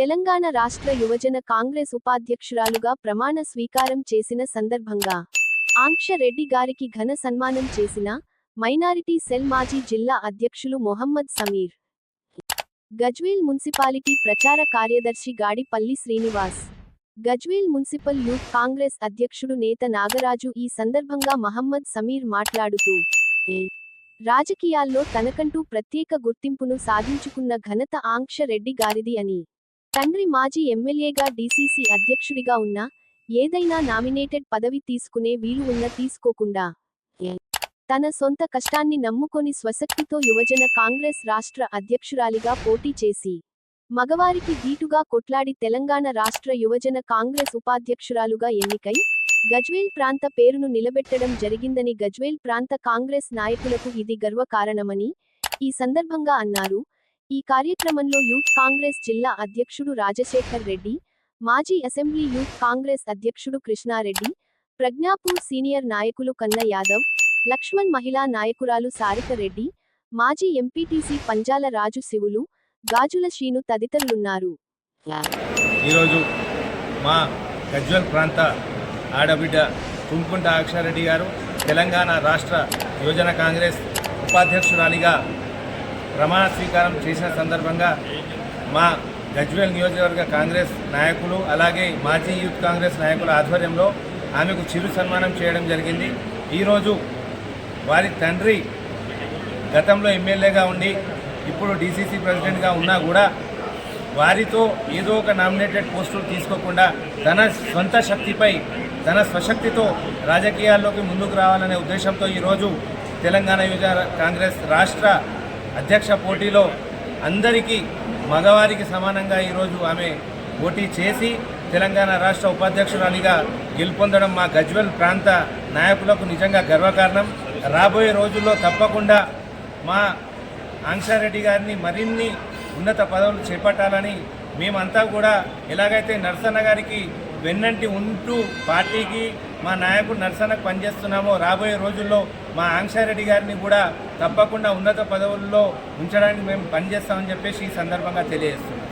తెలంగాణ రాష్ట్ర యువజన కాంగ్రెస్ ఉపాధ్యక్షురాలుగా ప్రమాణ స్వీకారం చేసిన సందర్భంగా ఆంక్ష రెడ్డి గారికి ఘన సన్మానం చేసిన మైనారిటీ సెల్ మాజీ జిల్లా అధ్యక్షులు మొహమ్మద్ సమీర్. గజ్వేల్ మున్సిపాలిటీ ప్రచార కార్యదర్శి గాడిపల్లి శ్రీనివాస్. గజ్వేల్ మున్సిపల్ యూత్ కాంగ్రెస్ అధ్యక్షుడు నేత నాగరాజు ఈ సందర్భంగా మహమ్మద్ సమీర్ మాట్లాడుతూ రాజకీయాల్లో తనకంటూ ప్రత్యేక గుర్తింపును సాధించుకున్న ఘనత ఆంక్షరెడ్డి గారిది అని తండ్రి మాజీ ఎమ్మెల్యేగా డీసీసీ అధ్యక్షుడిగా ఉన్న ఏదైనా నామినేటెడ్ పదవి తీసుకునే వీలు ఉన్న తీసుకోకుండా తన సొంత కష్టాన్ని నమ్ముకొని స్వశక్తితో యువజన కాంగ్రెస్ రాష్ట్ర అధ్యక్షురాలిగా పోటీ చేసి మగవారికి ధీటుగా కొట్లాడి తెలంగాణ రాష్ట్ర యువజన కాంగ్రెస్ ఉపాధ్యక్షురాలుగా ఎన్నికై గజ్వేల్ ప్రాంత పేరును నిలబెట్టడం జరిగిందని గజ్వేల్ ప్రాంత కాంగ్రెస్ నాయకులకు ఇది గర్వకారణమని ఈ సందర్భంగా అన్నారు. ఈ కార్యక్రమంలో యూత్ కాంగ్రెస్ జిల్లా అధ్యక్షుడు రాజశేఖర్ రెడ్డి మాజీ అసెంబ్లీ యూత్ కాంగ్రెస్ అధ్యక్షుడు కృష్ణారెడ్డి ప్రజ్ఞాపూర్ సీనియర్ నాయకులు కన్న యాదవ్ లక్ష్మణ్ మహిళా నాయకురాలు సారిక రెడ్డి మాజీ ఎంపీటీసీ పంజాల రాజు శివులు గాజుల శ్రీను తదితరులున్నారు. ఈరోజు మా గజ్వల్ ప్రాంత ఆడబిడ్డ కుంకుంట అక్షారెడ్డి గారు తెలంగాణ రాష్ట్ర యువజన కాంగ్రెస్ ఉపాధ్యక్షురాలిగా ప్రమాణ స్వీకారం చేసిన సందర్భంగా మా గజ్వేల్ నియోజకవర్గ కాంగ్రెస్ నాయకులు అలాగే మాజీ యూత్ కాంగ్రెస్ నాయకుల ఆధ్వర్యంలో ఆమెకు చిరు సన్మానం చేయడం జరిగింది. ఈరోజు వారి తండ్రి గతంలో ఎమ్మెల్యేగా ఉండి ఇప్పుడు డీసీసీ ప్రెసిడెంట్గా ఉన్నా కూడా వారితో ఏదో ఒక నామినేటెడ్ పోస్టులు తీసుకోకుండా తన సొంత శక్తిపై తన స్వశక్తితో రాజకీయాల్లోకి ముందుకు రావాలనే ఉద్దేశంతో ఈరోజు తెలంగాణ యువజన కాంగ్రెస్ రాష్ట్ర అధ్యక్ష పోటీలో అందరికీ మగవారికి సమానంగా ఈరోజు ఆమె పోటీ చేసి తెలంగాణ రాష్ట్ర ఉపాధ్యక్షురాలిగా గెలుపొందడం మా గజ్వెల్ ప్రాంత నాయకులకు నిజంగా గర్వకారణం. రాబోయే రోజుల్లో తప్పకుండా మా ఆంక్షారెడ్డి గారిని మరిన్ని ఉన్నత పదవులు చేపట్టాలని మేమంతా కూడా ఎలాగైతే నరసన్న గారికి వెన్నంటి ఉంటూ పార్టీకి మా నాయకుడు నరసనకు పనిచేస్తున్నామో రాబోయే రోజుల్లో మా ఆంక్షారెడ్డి గారిని కూడా తప్పకుండా ఉన్నత పదవుల్లో ఉంచడానికి మేము పనిచేస్తామని చెప్పేసి ఈ సందర్భంగా తెలియజేస్తున్నాం.